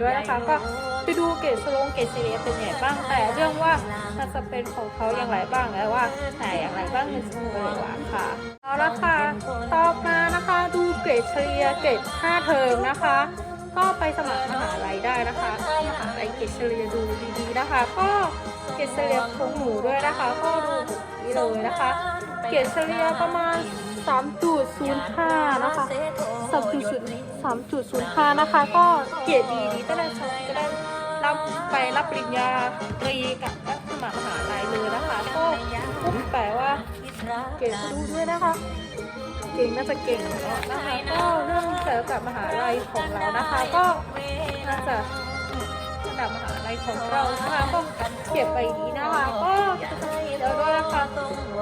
ด้วยนะคะ ก็ไปดูเกรดสโลงเกรดซีเรียเป็นไงบ้างแต่เรื่องว่ามันจะเป็นของเขาอย่างไรบ้างแล้วว่าแต่อย่างไรบ้างมันจะเป็นว่าค่ะเอาละค่ะต่อมานะคะดูเกรดเฉลี่ยเกรด5เทอมนะคะ ก็ไปสมัครมหาลัยได้นะคะก็มหาลัยเกรดเฉลี่ยดูดีๆนะคะ ก็เกรดเฉลี่ยของหนูด้วยนะคะ ก็ดูแบบนี้เลยนะคะ เกรดเฉลี่ยประมาณ3.05นะคะ 3.05 นะคะ ก็เกรดดีดีก็ได้ชก็ได้รับไปรับปริญญาตรีกับสมัครมหาลัยเลยนะคะ ก็ปุ๊บแปลว่าเก่งดูด้วยนะคะ เก่งน่าจะเก่งนะคะก็เรื่องเกี่ยวกับมหาลัยของเรานะคะ ก็น่าจะระดับมหาลัยของเรานะคะก็เก็บไปดีนะคะก็เดี๋ยวด้วยนะคะ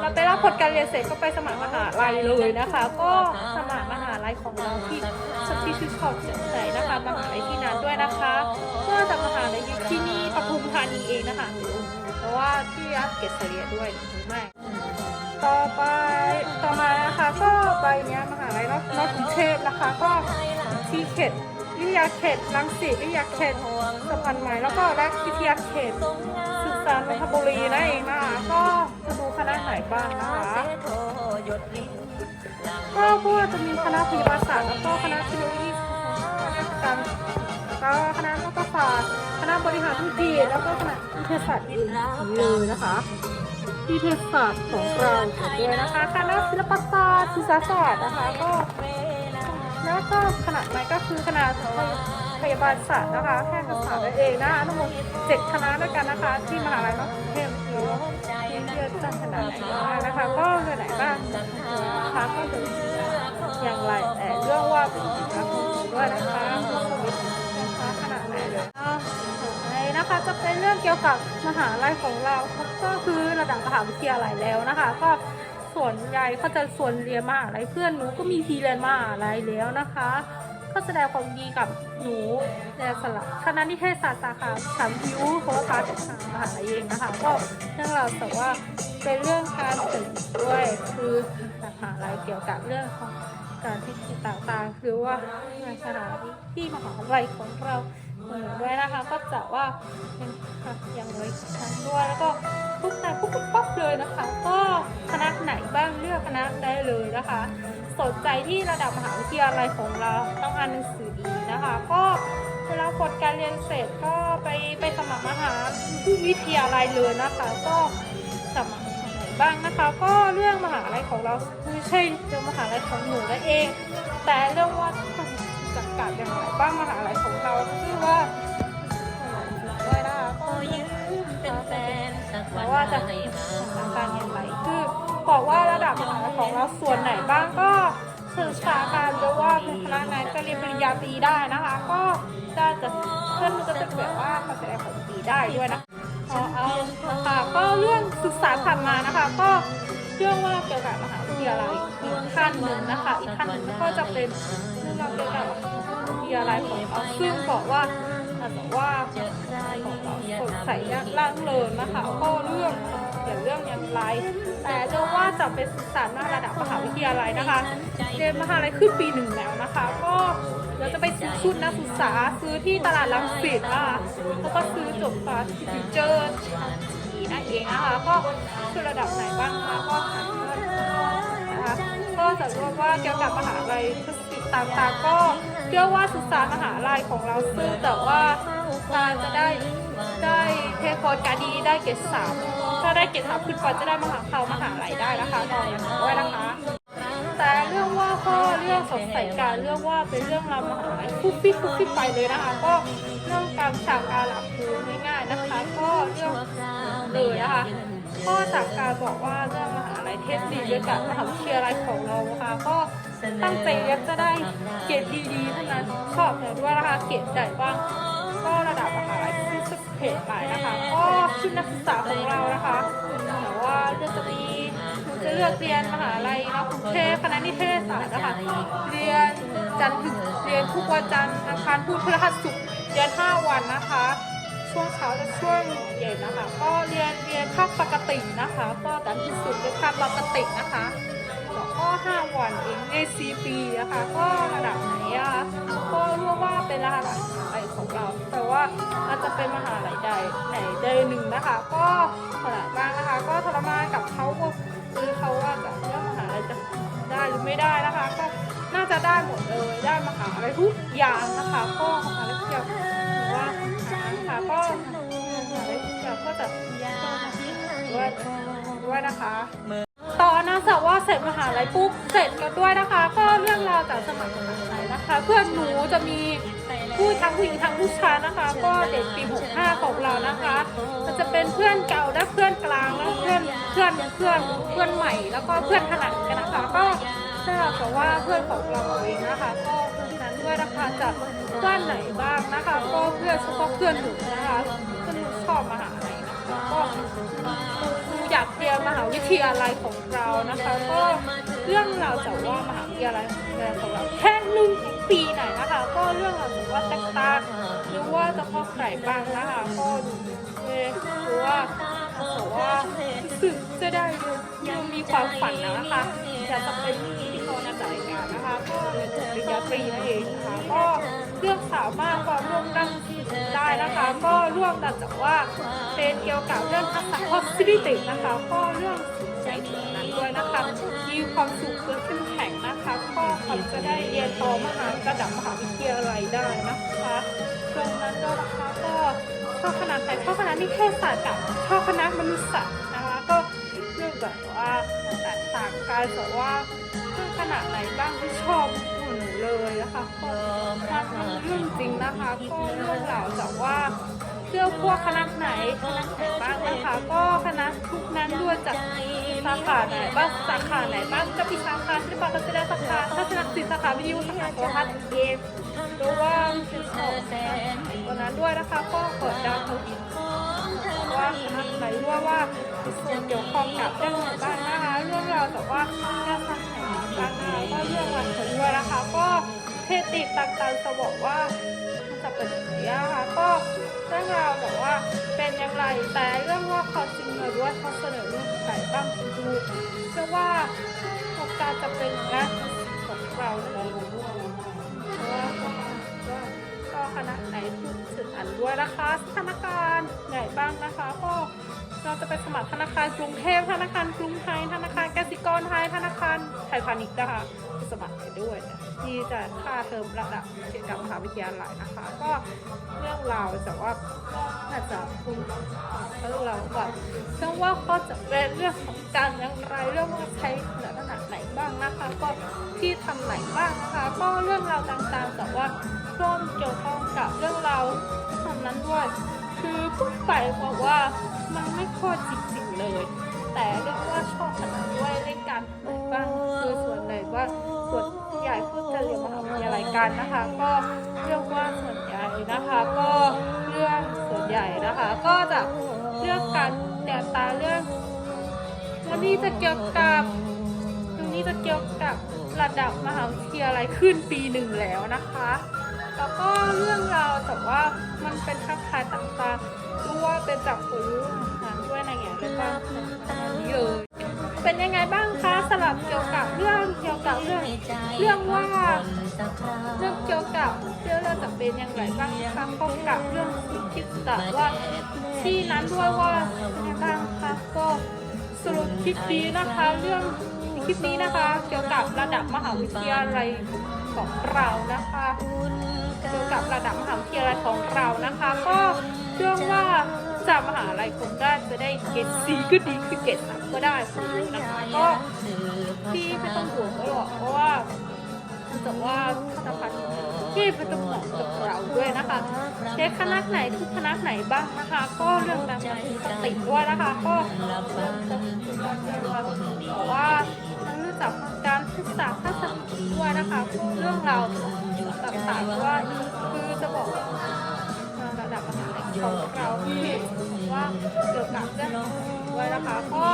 เราไปรับผลการเรียนเสร็จก็ไปสมัครมหาลัยเลยนะคะ ก็สมัครม ลัยของเราที่สที่ชื่นชอบสนใจนะคะมหาลัยที่นั้นด้วยนะคะก็จากมหาลัยที่นี่ปทุมธานีเองนะคะเพราะว่าที่รับเกรดเฉลี่ยด้วยหรือไม่ต่อไปต่อมานะคะก็ไปเนี้ยมหาลัยนอกนอกกรุงเทพนะคะก็ที่เขตวิทยาเขตรังสิตวิทยาเขตสะพานใหม่แล้วก็และวิทยาเขตศึกษานนทบุรีนั่นเองนะคะก็จะดูคณะไหนบ้างนะคะ ก็พวกจะมีคณะพยาบาลศาสตร์แล้วก็คณะเทคโนโลยีการแล้วก็คณะรัฐศาสตร์คณะบริหารธุรกิจแล้วก็คณะวิทยาศาสตร์อื่นเลยนะคะวิทยาศาสตร์ของเราด้วยนะคะคณะศิลปศาสตร์ศึกษาศาสตร์นะคะก็แล้วก็คณะไหนก็คือคณะพยาบาลศาสตร์นะคะแพทยศาสตร์นั่นเองนะคะทั้งหมดเจ็ดคณะด้วยกันนะคะที่มหาลัยมกรุง เพื่อตั้งขนาดไหนบ้างนะคะก็เรื่อไหนบ้างนะคะก็จะอย่างไรแต่เรื่องว่าเป็นกิจกรรมด้วยนะคะนะคะขนาดไหนเลยอ่าไหนนะคะจะเป็นเรื่องเกี่ยวกับมหาลัยของเราก็คือระดับมหาวิทยาลัยแล้วนะคะ ก็ส่วนใหญ่เขาจะส่วนเรียนมหาลัยเพื่อนหนูก็มีทีเรียนมหาลัยแล้วนะคะ แสดงความดีกับหนูในสละคณะนิเทศศาสตร์สาขาสามพิวโทรทัศน์ทางมหาลัยเองนะคะ ก็เรื่องเราวแต่ว่าเป็นเรื่องการตื่นด้วยคือมหาลัยเกี่ยวกับเรื่องของการที่ต่างๆ คือว่าในสถานที่ที่มหาลัยของเรา เหมือนด้วยนะคะ ก็จะว่าเป็นอย่างไรชั้นด้วยแล้วก็ปุ๊บแต่ปุ๊บปุ๊บปั๊บเลยนะคะ ก็คณะไหนบ้างเลือกคณะได้เลยนะคะ สนใจที่ระดับมหาวิทยาลัยของเราต้องอ่านหนังสือดีนะคะ ก็เวลาผลการเรียนเสร็จก็ไปไปสมัครมหาวิทยาลัยเลยนะคะ ก็สมัครไหนบ้างนะคะ ก็เรื่องมหาลัยของเราไม่ใช่เรื่องมหาลัยของหนูนั่นเอง แต่เรื่องว่า การอย่างไรบ้างมหาลัยของเราที่ว่าด้วยนะคะก็ยืมเป็นแฟนแต่ว่าจะสถานการณ์อย่างไรคือบอกว่าระดับมหาลัยของเราส่วนไหนบ้างก็ศึกษาการหรือว่าเป็นคณะไหนก็เรียนปริญญาตรีได้นะคะ ก็จะจะเพื่อนก็จะแบบว่าเขาแสดงผลดีได้ด้วยนะเอเอาค่ะก็เรื่องศึกษาผ่านมานะคะ ก็ เรื่องว่าเกี่ยวกับมหาวิทยาลัยอีกขั้นหนึ่งนะคะ อีกขั้นหนึ่งก็จะเป็นเรื่องราเกี่ยวกับมหาวิทยาลัยของเราซึ่งบอกว่าอาจจะว่าของเราสดใสร่างเริงนะคะก็เรื่องเกี่ยวเรื่องอย่างไร แต่เรื่องว่าจะเป็นศึกษาหน้าระดับมหาวิทยาลัยนะคะเรียนมหาลัยขึ้นปีหนึ่งแล้วนะคะ ก็เดี๋ยวจะไปซื้อชุดนักศึกษาซื้อที่ตลาดลังสิตนะคะแล้วก็ซื้อจบปาทีเจอร์ นั่นเองนะคะก็คือระดับไหนบ้างคะก็หาเงินนะคะก็จะรู้ว่าเกี่ยวกับมหาลัยศึกษาต่างๆก็เชื่อว่าศึกษามหาลัยของเราซึ่งแต่ว่าการจะได้ได้เทคอร์สการดีได้เกรดสามถ้าได้เกรดสามขึ้นไปจะได้มหาเขามหาลัยได้นะคะตอนนี้ด้วยนะคะ แต่เรื่องว่าก็เรื่องสดใสการเรื่องว่าเป็นเรื่องราวมหาลัยฟุบฟิบฟุบฟิบไปเลยนะคะ ก็เรื่องการฉากการหลักคือง่ายๆนะคะ ก็เรื่อง เลยนะคะก็จากการบอกว่าเรื่องมหาลัยเทคนิคด้วยกับมหาวิทยาลัยของเรานะคะก็ตั้งใจเรียนจะได้เกรดดีๆเท่านั้นชอบแต่ว่านะคะเกรดใหญ่บ้างก็ระดับมหาลัยที่สุดเปดไปนะคะก็ชุดนักศึกษาของเรานะคะแต่ว่าเลือกจะมีจะเลือกเรียนมหาลัยนะกรุงเทพคณะนิเทศศาสตร์นะคะเรียนจันทร์ถึงเรียนทุกวันจันทร์อังคารพุธพฤหัสศุกร์เรียน5วันนะคะ ช่วงเช้าและช่วงเย็นนะคะ ก็เรียนเรียนภาคปกตินะคะ ก็จันทร์ถึงศุกร์เรียนภาคปกตินะคะแล้วก็5วันเองใน4ปีนะคะก็ระดับไหนอะก็รู้ว่าเป็นเป็นรหัสอะไรของเรา แต่ว่าอาจจะเป็นมหาลัยใดไหนใดหนึ่งนะคะ ก็ขนาดบ้างนะคะ ก็ทรมานกับเขาหรือเขาอาจะเลือกมหาลัยจะได้หรือไม่ได้นะคะก็ จะได้หมดเลยได้มหาลัยทุกอย่างนะคะก็มหาลัยเกี่ยวหรือว่านะคะก็มหาลัยเกี่ยวก็จะด้วยด้วยนะคะตอนนะสาวว่าเสร็จมหาลัยปุ๊บเสร็จกันด้วยนะคะ ก็เรื่องราวจากสมัยมหาลัยนะคะ เพื่อนหนูจะมีผู้ทั้งผู้หญิงทั้งผู้ชายนะคะ ก็เด็กปี 65 ของเรานะคะมันจะเป็นเพื่อนเก่าและเพื่อนกลางแล้วเพื่อนเพื่อนเพื่อนเพื่อนใหม่ แล้วก็เพื่อนขนาดกันนะคะก็ ถ้าหากว่าเพื่อนของเราเองนะคะ ก็เพราะฉะนั้นด้วยนะคะจะเพื่อนไหนบ้างนะคะ ก็เพื่อนเฉพาะเพื่อนหนูนะคะเพื่อนหนูชอบมหาลัยนะคะก็ครูอยากเรียนมหาวิทยาลัยของเรานะคะ ก็เรื่องเราวจากว่ามหาวิทยาลัยของเราแค่หนึ่งปีไหนนะคะ ก็เรื่องเราวจากว่าแตกต่างหรือว่าจะข้อใครบ้างนะคะก็เอ่อหรือว่าแต่ว่ารู้สึกจะได้ยังมีความฝันนะคะอยากจะเป็นพิธี จายงานนะคะก็เรียนจบปริญญาตรีนั่นเองนะคะก็เรื่องสามารถความร่วมกันได้นะคะ ก็ร่วมกันจากว่าเป็นเกี่ยวกับเรื่องทักษะ possibility นะคะก็เรื่องใจถึงนั้นด้วยนะคะมีความสุขเกิดขึ้นแข็งนะคะก็เขาจะได้เรียนต่อมหาระดับมหาวิทยาลัยได้นะคะตรงนั้นก็นะคะก็ชอบคณะไหนชอบคณะนิเทศศาสตร์กับชอบคณะมนุษยศาสตร์ แบบว่าแตกต่างกันแต่ว่าเรื่องขนาดไหนบ้างที่ชอบหนูเลยนะคะก็มันเรื่องจริงนะคะก็เรื่องราวจากว่าเรื่องพวกคณะไหนคณะไหนบ้างนะคะ ก็คณะทุกนั้นด้วยจากสาขาไหนบ้างสาขาไหนบ้างก็มีสาขาศิลปะการแสดงสาขาทัศนศิลป์สาขาวิทยุสาขาโทรทัศน์เกมหรือว่าศิลปะตัวนั้นด้วยนะคะ ก็กดดาวเขาอีกว่าคณะไหนด้วยว่ามี ส่วนเกี่ยวข้องกับเรื่องไหนบ้างนะคะเรื่องราวแต่ว่าเรื่องทางไหนบ้างนะคะก็เรื่องวันถึงด้วยนะคะ ก็เทติดต่างๆจะบอกว่าจะเป็นอย่างนี้นะคะก็เรื่องราวแต่ว่าเป็นอย่างไรแต่เรื่องว่าเขาจริงหรือว่าเขาเสนอเรื่องไหนบ้างดูเชื่อว่าโอกาสจะเป็นอย่างนั้นของเราเลยเพราะว่าก็คณะไหนพูดถึงอันด้วยนะคะธนาคารณ์ไหนบ้างนะคะก็ เราจะไปสมัครธนาคารกรุงเทพธนาคารกรุงไทย ธนาคารกสิกรไทย ธนาคารไทยพาณิชย์นะคะไปสมัครไปด้วยที่จะค่าเทอมระดับเกี่ยวกับมหาวิทยาลัยนะคะ ก็เรื่องราวแต่ว่าอาจจะคุณเรื่องราวแบบเรื่องว่าเขาจะเป็นเรื่องของการอย่างไรเรื่องว่าใช้ลักษณะไหนบ้างนะคะ ก็ที่ทำไหนบ้างนะคะ ก็เรื่องราวต่างๆแต่ว่าร่วมเกี่ยวข้องกับเรื่องราวทำนั้นด้วย คือพูดไปบอกว่ามันไม่ค่อยจริงๆเลย แต่เรียกว่าชอบขนาดด้วยเล่นการไหนบ้างคือส่วนไหนว่าส่วนใหญ่พูดจะเรียนมหาวิทยาลัยกันนะคะ ก็เรียกว่าส่วนใหญ่นะคะ ก็เรื่องส่วนใหญ่นะคะ ก็จะเรื่องการแตกตาเรื่องวันนี้จะเกี่ยวกับตรงนี้จะเกี่ยวกับระดับมหาวิทยาลัยขึ้นปีหนึ่งแล้วนะคะ แล้วก็เรื่องราวแต่ว่ามันเป็นทักายต่างๆรู้ว่าเป็นจากคนรู้อาหารด้วยอะไรอย่างเงี้ยแล้วก็นี้เลยเป็นยังไงบ้างคะสำหรับเกี่ยวกับเรื่องเกี่ยวกับเรื่องเรื่องว่าเรื่องเกี่ยวกับเรื่องเราจะเป็นย่างไรบ้างคะพบกับเรื่องคิดแต่ว่าที่นั้นด้วยว่าเป็นยังไงบ้างคะก็สรุปคลิปนี้นะคะ เรื่องคลิปนี้นะคะ เกี่ยวกับระดับมหาวิทยาลัย ของเรานะคะเกี่ยวกับระดับมหาวิทยาลัยของเรานะคะ ก็เชื่อว่าจากมหาลัยคงได้จะได้เกรดซีก็ดีคือเกรดสามก็ได้นะคะก็ที่ไม่ต้องห่วงก็หรอกเพราะว่าแต่ว่าธนาคารที่ไม่ต้องห่วงกับเราด้วยนะคะเช็คคณะไหนทุกคณะไหนบ้างนะคะ ก็เรื่องนั้นมันสติดด้วยนะคะ ก็แต่ว่ามันรู้จักการ ศึกษาทัศนคติด้วยนะคะเรื่องเราวต่างๆว่าคือจะบอกระดับมหาลัยของเราที่ว่าเกี่ยวกับเรื่องด้วยนะคะก็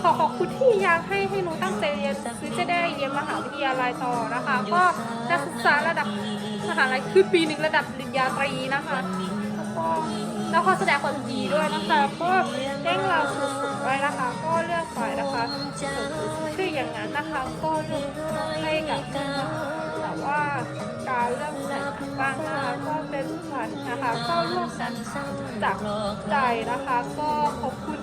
ขอขอบคุณที่อยากให้ให้หนูตั้งใจเรียนคือจะได้เรียนมหาวิทยาลัยต่อนะคะ ก็นักศึกษาระดับมหาลัยคือปีหนึ่งระดับปริญญาตรีนะคะแล้วก็ แล้วขอแสดงความยินดีด้วยนะคะ ก็เร่งเราสุดๆไว้นะคะ ก็เลือกฝ่ายนะคะชื่ออย่างนั้นนะคะ ก็เลือกให้กับแต่ว่าการเรื่องไหนบ้างนะคะก็เป็นฝันนะคะก็ร่วมกันจากใจนะคะ ก็ขอบคุณ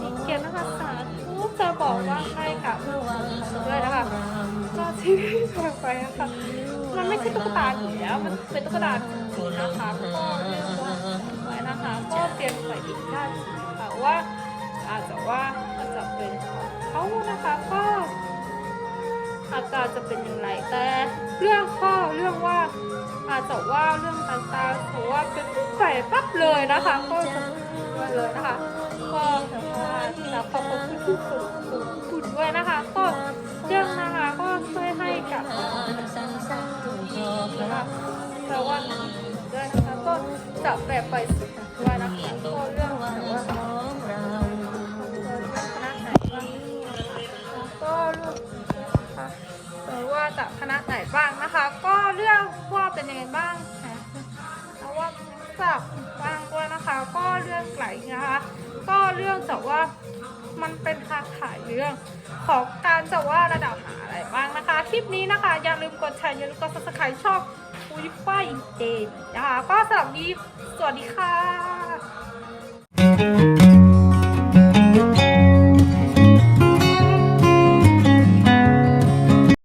อีกเกียรตินะคะสาธุจะบอกว่าให้กับด้วยนะคะก็ที่แปลไปนะคะ มันไม่ใช่ตุ๊กตาอยู่แล้ว มันเป็นตุ๊กตาจริงๆนะคะก็เรียกว่าไว้นะคะ ก็เปลี่ยนไปอีกได้ค่ะว่าอาจจะว่าอาจจะเป็นของเขานะคะก็อาการจะเป็นอย่างไรแต่ เรื่องข้อเรื่องว่าอาจจะว่าเรื่องต่างๆเพราะว่าเป็นใส่ปั๊บเลยนะคะ ก็จะมาเลยนะคะ ก็แต่ว่าจะขอบคุณที่สุดคุณด้วยนะคะก็ แต่ว่าด้วยนะคะก็จะแบบไปสุดด้วยนะคะก็เรื่องแต่ว่าคณะไหนก็เรื่องนะคะว่าจากคณะไหนบ้างนะคะ ก็เรื่องว่าเป็นยังไงบ้างค่ะแล้วว่าจากบ้างด้วยนะคะ ก็เรื่องไหลนะคะ ก็เรื่องแต่ว่ามันเป็นทางขายเรื่องของการจะว่าระดับหาอะไรบ้างนะคะ คลิปนี้นะคะ อย่าลืมกดแชร์อย่าลืมกด subscribe ช่อง ปุ้ยฝ้ายอินเตนนะคะก็สำหรับนี้สวัสดีค่ะ